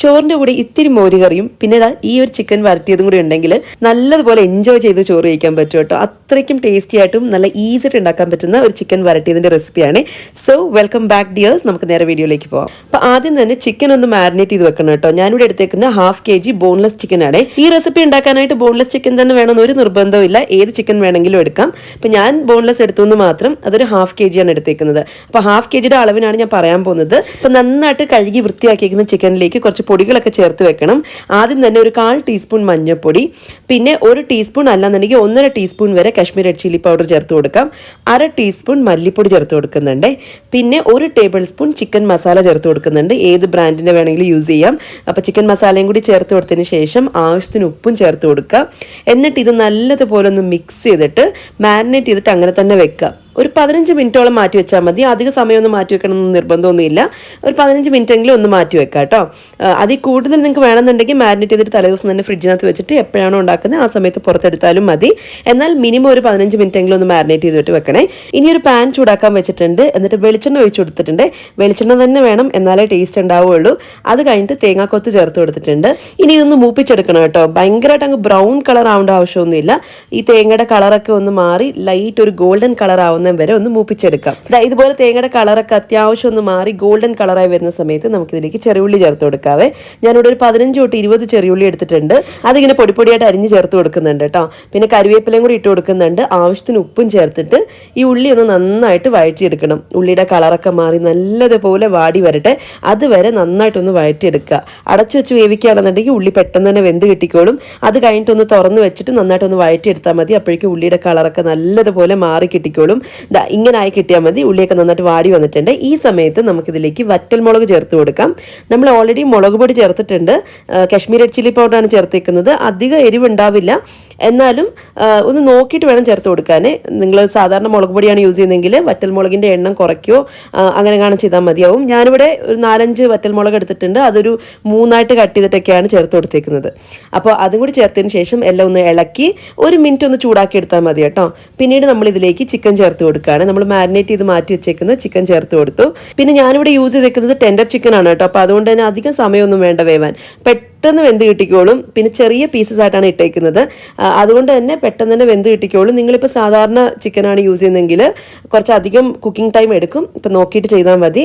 ചോറിന്റെ കൂടെ ഇത്തിരി മോരുകറിയും പിന്നെ ഈ ഒരു ചിക്കൻ വരട്ടിയതും കൂടി ഉണ്ടെങ്കിൽ നല്ലതുപോലെ എൻജോയ് ചെയ്ത് ചോറ് കഴിക്കാൻ പറ്റും കേട്ടോ. അത്രയ്ക്കും ടേസ്റ്റി ആയിട്ടും നല്ല ഈസി ആയിട്ട് ഉണ്ടാക്കാൻ പറ്റുന്ന ഒരു ചിക്കൻ വരട്ടിയതിന്റെ റെസിപ്പിയാണ് സോ വെൽക്കം ബാക്ക് ഡിയേഴ്സ് നമുക്ക് നേരെ വീഡിയോയിലേക്ക് പോകാം അപ്പോൾ ആദ്യം തന്നെ ചിക്കൻ ഒന്ന് മാരിനേറ്റ് ചെയ്ത് വെക്കണം കേട്ടോ. ഞാനിവിടെ എടുത്തേക്കുന്ന half K G boneless chicken ആണ്. ഈ റെസിപ്പി ഉണ്ടാക്കാനായിട്ട് ബോൺലെസ് ചിക്കൻ തന്നെ വേണമെന്ന് ഒരു നിർബന്ധമില്ല ഏത് ചിക്കൻ വേണമെങ്കിലും എടുക്കാം. അപ്പോൾ ഞാൻ ബോൺലെസ് എടുത്തു മാത്രം അതൊരു ഹാഫ് കെ ജിയാണ് എടുത്തേക്കുന്നത്. അപ്പോൾ ഹാഫ് കെ ജിയുടെ അളവിനാണ് ഞാൻ പറയാൻ പോകുന്നത്. അപ്പോൾ നന്നായിട്ട് കഴുകി വൃത്തിയാക്കിയിരിക്കുന്ന ചിക്കനിലേക്ക് കുറച്ച് പൊടികളൊക്കെ ചേർത്ത് വെക്കണം. ആദ്യം തന്നെ ഒരു കാൽ ടീസ്പൂൺ മഞ്ഞൾപ്പൊടി പിന്നെ ഒരു ടീസ്പൂൺ അല്ലാന്നുണ്ടെങ്കിൽ ഒന്നര ടീസ്പൂൺ വരെ കാശ്മീർ റെഡ് ചില്ലി പൗഡർ ചേർത്ത് കൊടുക്കാം. അര ടീസ്പൂൺ മല്ലിപ്പൊടി ചേർത്ത് കൊടുക്കുന്നുണ്ട്. പിന്നെ ഒരു ടേബിൾ സ്പൂൺ ചിക്കൻ മസാല ചേർത്ത് കൊടുക്കുന്നുണ്ട്. ഏത് ബ്രാൻഡിന്റെ വേണമെങ്കിലും യൂസ് ചെയ്യാം. അപ്പോൾ ചിക്കൻ മസാലയും കൂടി ചേർത്ത് കൊടുത്തതിന് ശേഷം ആവശ്യത്തിന് ഉപ്പും ചേർത്ത് കൊടുക്കുക എന്നിട്ട് ഇത് നല്ലതുപോലെ ഒന്ന് മിക്സ് ചെയ്തിട്ട് മാരിനേറ്റ് ചെയ്തിട്ട് അങ്ങനെ തന്നെ വെക്കുക ഒരു പതിനഞ്ച് മിനിറ്റോളം മാറ്റി വെച്ചാൽ മതി. അധിക സമയമൊന്നും മാറ്റി വെക്കണമെന്ന് നിർബന്ധമൊന്നുമില്ല. ഒരു പതിനഞ്ച് മിനിറ്റെങ്കിലും ഒന്ന് മാറ്റി വെക്കാം കേട്ടോ. അതിൽ കൂടുതൽ നിങ്ങൾക്ക് വേണമെന്നുണ്ടെങ്കിൽ മാരിനേറ്റ് ചെയ്തിട്ട് തലേദിവസം തന്നെ ഫ്രിഡ്ജിനകത്ത് വെച്ചിട്ട് എപ്പോഴാണോ ഉണ്ടാക്കുന്നത് ആ സമയത്ത് പുറത്തെടുത്താലും മതി. എന്നാൽ മിനിമം ഒരു പതിനഞ്ച് മിനിറ്റെങ്കിലും ഒന്ന് മാരിനേറ്റ് ചെയ്തിട്ട് വെക്കണേ. ഇനി ഒരു പാൻ ചൂടാക്കാൻ വെച്ചിട്ടുണ്ട്. എന്നിട്ട് വെളിച്ചെണ്ണ ഒഴിച്ചു കൊടുത്തിട്ടുണ്ട്. വെളിച്ചെണ്ണ തന്നെ വേണം. എന്നാലേ ടേസ്റ്റ് ഉണ്ടാവുകയുള്ളൂ. അത് കഴിഞ്ഞിട്ട് തേങ്ങാക്കൊത്ത് ചേർത്ത് കൊടുത്തിട്ടുണ്ട്. ഇനി ഇതൊന്ന് മൂപ്പിച്ചെടുക്കണം കേട്ടോ. ഭയങ്കരമായിട്ട് അങ്ങ് ബ്രൗൺ കളർ ആവേണ്ട ആവശ്യമൊന്നുമില്ല. ഈ തേങ്ങയുടെ കളറൊക്കെ ഒന്ന് മാറി ലൈറ്റ് ഒരു ഗോൾഡൻ കളർ ആവുന്ന വരെ ഒന്ന് മൂപ്പിച്ചെടുക്കാം. ഇതുപോലെ തേങ്ങയുടെ കളറൊക്കെ അത്യാവശ്യം ഒന്ന് മാറി ഗോൾഡൻ കളറായി വരുന്ന സമയത്ത് നമുക്കിതിലേക്ക് ചെറിയുള്ളി ചേർത്ത് കൊടുക്കാവേ. ഞാനിവിടെ ഒരു പതിനഞ്ച് തൊട്ട് ഇരുപത് ചെറിയുള്ളി എടുത്തിട്ടുണ്ട്. അതിങ്ങനെ പൊടിപ്പൊടിയായിട്ട് അരിഞ്ഞ് ചേർത്ത് കൊടുക്കുന്നുണ്ട് കേട്ടോ. പിന്നെ കരുവേപ്പിലയും കൂടി ഇട്ട് കൊടുക്കുന്നുണ്ട്. ആവശ്യത്തിന് ഉപ്പും ചേർത്തിട്ട് ഈ ഉള്ളി ഒന്ന് നന്നായിട്ട് വഴറ്റിയെടുക്കണം. ഉള്ളിയുടെ കളറൊക്കെ മാറി നല്ലതുപോലെ വാടി വരട്ടെ. അതുവരെ നന്നായിട്ടൊന്ന് വഴറ്റിയെടുക്കുക. അടച്ചു വെച്ച് വേവിക്കുകയാണെന്നുണ്ടെങ്കിൽ ഉള്ളി പെട്ടെന്ന് തന്നെ വെന്ത് കിട്ടിക്കോളും. അത് കഴിഞ്ഞിട്ടൊന്ന് തുറന്ന് വെച്ചിട്ട് നന്നായിട്ടൊന്ന് വഴറ്റിയെടുത്താൽ മതി. അപ്പോഴേക്കും ഉള്ളിയുടെ കളറൊക്കെ നല്ലതുപോലെ മാറി കിട്ടിക്കോളും. ദാ ഇങ്ങനെ ആയി കിട്ടിയാൽ മതി. ഉള്ളിയൊക്കെ നന്നായിട്ട് വാടി വന്നിട്ടുണ്ട്. ഈ സമയത്ത് നമുക്കിതിലേക്ക് വറ്റൽമുളക് ചേർത്ത് കൊടുക്കാം. നമ്മൾ ഓൾറെഡി മുളക് പൊടി ചേർത്തിട്ടുണ്ട്. കശ്മീരി ചില്ലി പൗഡറാണ് ചേർത്തേക്കുന്നത്. അധികം എരിവുണ്ടാവില്ല. എന്നാലും ഒന്ന് നോക്കിയിട്ട് വേണം ചേർത്ത് കൊടുക്കാൻ നിങ്ങൾ സാധാരണ മുളക് പൊടിയാണ് യൂസ് ചെയ്യുന്നതെങ്കിൽ വറ്റൽമുളകിന്റെ എണ്ണം കുറയ്ക്കുകയോ അങ്ങനെ കാണാൻ ചെയ്താൽ മതിയാവും. ഞാനിവിടെ ഒരു നാലഞ്ച് വറ്റൽമുളക് എടുത്തിട്ടുണ്ട്. അതൊരു മൂന്നായിട്ട് കട്ട് ചെയ്തിട്ടൊക്കെയാണ് ചേർത്ത് കൊടുത്തേക്കുന്നത്. അപ്പോൾ അതും കൂടി ചേർത്തതിന് ശേഷം എല്ലാം ഒന്ന് ഇളക്കി ഒരു മിനിറ്റ് ഒന്ന് ചൂടാക്കി എടുത്താൽ മതി കേട്ടോ. പിന്നീട് നമ്മൾ ഇതിലേക്ക് ചിക്കൻ ചേർത്ത് കൊടുക്കുകയാണ്. നമ്മൾ മാരിനേറ്റ് ചെയ്ത് മാറ്റി വെച്ചേക്കുന്ന ചിക്കൻ ചേർത്ത് കൊടുത്തു. പിന്നെ ഞാനിവിടെ യൂസ് ചെയ്തേക്കുന്നത് ടെൻഡർ ചിക്കൻ ആണ് കേട്ടോ. അപ്പോൾ അതുകൊണ്ട് തന്നെ അധികം സമയമൊന്നും വേണ്ട വേവാൻ. പെട്ടെന്ന് വെന്ത് കിട്ടിക്കോളും. പിന്നെ ചെറിയ പീസസ് ആയിട്ടാണ് ഇട്ടേക്കുന്നത്. അതുകൊണ്ട് തന്നെ പെട്ടെന്ന് തന്നെ വെന്ത് കിട്ടിക്കോളും. നിങ്ങളിപ്പോൾ സാധാരണ ചിക്കനാണ് യൂസ് ചെയ്യുന്നതെങ്കിൽ കുറച്ചധികം കുക്കിംഗ് ടൈം എടുക്കും. ഇപ്പം നോക്കിയിട്ട് ചെയ്താൽ മതി.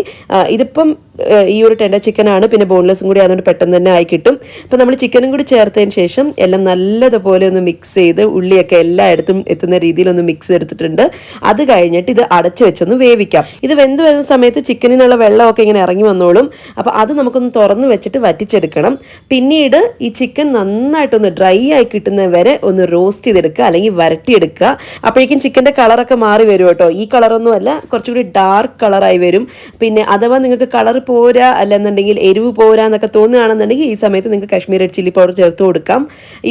ഇതിപ്പം ഈ ഒരു ടെൻഡർ ചിക്കനാണ് പിന്നെ ബോൺലെസ്സും കൂടി അതുകൊണ്ട് പെട്ടെന്ന് തന്നെ ആയി കിട്ടും. അപ്പം നമ്മൾ ചിക്കനും കൂടി ചേർത്തതിന് ശേഷം എല്ലാം നല്ലതുപോലെ ഒന്ന് മിക്സ് ചെയ്ത് ഉള്ളിയൊക്കെ എല്ലായിടത്തും എത്തുന്ന രീതിയിൽ ഒന്ന് മിക്സ് എടുത്തിട്ടുണ്ട്. അത് കഴിഞ്ഞിട്ട് ഇത് അടച്ചു വെച്ചൊന്ന് വേവിക്കാം. ഇത് വെന്ത് വരുന്ന സമയത്ത് ചിക്കനിൽ നിന്നുള്ള വെള്ളമൊക്കെ ഇങ്ങനെ ഇറങ്ങി വന്നോളും. അപ്പോൾ അത് നമുക്കൊന്ന് തുറന്ന് വെച്ചിട്ട് വറ്റിച്ചെടുക്കണം. പിന്നീട് ഈ ചിക്കൻ നന്നായിട്ടൊന്ന് ഡ്രൈ ആയി കിട്ടുന്ന വരെ ഒന്ന് റോസ്റ്റ് ചെയ്തെടുക്കുക അല്ലെങ്കിൽ വരട്ടിയെടുക്കുക. അപ്പോഴേക്കും ചിക്കന്റെ കളറൊക്കെ മാറി വരും കേട്ടോ. ഈ കളറൊന്നും അല്ല കുറച്ചുകൂടി ഡാർക്ക് കളറായി വരും. പിന്നെ അഥവാ നിങ്ങൾക്ക് കളർ പോരാ അല്ലെന്നുണ്ടെങ്കിൽ എരിവ് പോരാ എന്നൊക്കെ തോന്നുകയാണെന്നുണ്ടെങ്കിൽ ഈ സമയത്ത് നിങ്ങൾക്ക് കാശ്മീർ റെഡ് ചില്ലി പൗഡർ ചേർത്ത് കൊടുക്കാം.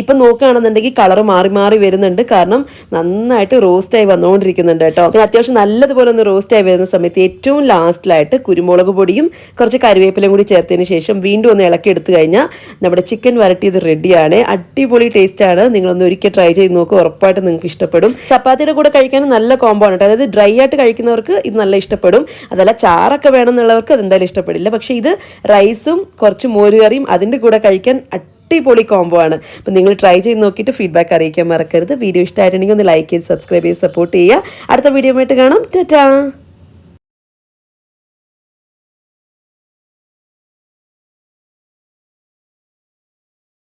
ഇപ്പം നോക്കുകയാണെന്നുണ്ടെങ്കിൽ കളർ മാറി മാറി വരുന്നുണ്ട്. കാരണം നന്നായിട്ട് റോസ്റ്റായി വന്നുകൊണ്ടിരിക്കുന്നുണ്ട് കേട്ടോ. പിന്നെ അത്യാവശ്യം നല്ലതുപോലെ ഒന്ന് റോസ്റ്റായി വരുന്ന സമയത്ത് ഏറ്റവും ലാസ്റ്റിലായിട്ട് കുരുമുളക് പൊടിയും കുറച്ച് കറിവേപ്പിലയും കൂടി ചേർത്തതിന് ശേഷം വീണ്ടും ഒന്ന് ഇളക്കി എടുത്തു കഴിഞ്ഞാൽ നമ്മുടെ ചിക്കൻ വരട്ടിയത് റെഡിയാണ് അടിപൊളി ടേസ്റ്റ് ആണ്. നിങ്ങൾ ഒന്ന് ഒരിക്കൽ ട്രൈ ചെയ്ത് നോക്കുക ഉറപ്പായിട്ട് നിങ്ങൾക്ക് ഇഷ്ടപ്പെടും. ചപ്പാത്തിയുടെ കൂടെ കഴിക്കാൻ നല്ല കോമ്പോ ആണ് അതായത് ഡ്രൈ ആയിട്ട് കഴിക്കുന്നവർക്ക് ഇത് നല്ല ഇഷ്ടപ്പെടും. അതല്ല ചാറൊക്കെ വേണമെന്നുള്ളവർക്ക് അതെന്തായാലും ഇഷ്ടപ്പെടില്ല. പക്ഷേ ഇത് റൈസും കുറച്ച് മോരുകറിയും അതിന്റെ കൂടെ കഴിക്കാൻ അടിപൊളി കോംബോ ആണ്. അപ്പം നിങ്ങൾ ട്രൈ ചെയ്ത് നോക്കിയിട്ട് ഫീഡ്ബാക്ക് അറിയിക്കാൻ മറക്കരുത്. വീഡിയോ ഇഷ്ടമായിട്ടുണ്ടെങ്കിൽ ഒന്ന് ലൈക്ക് ചെയ്ത് സബ്സ്ക്രൈബ് ചെയ്ത് സപ്പോർട്ട് ചെയ്യുക. അടുത്ത വീഡിയോ ആയിട്ട് കാണാം. ടാറ്റാ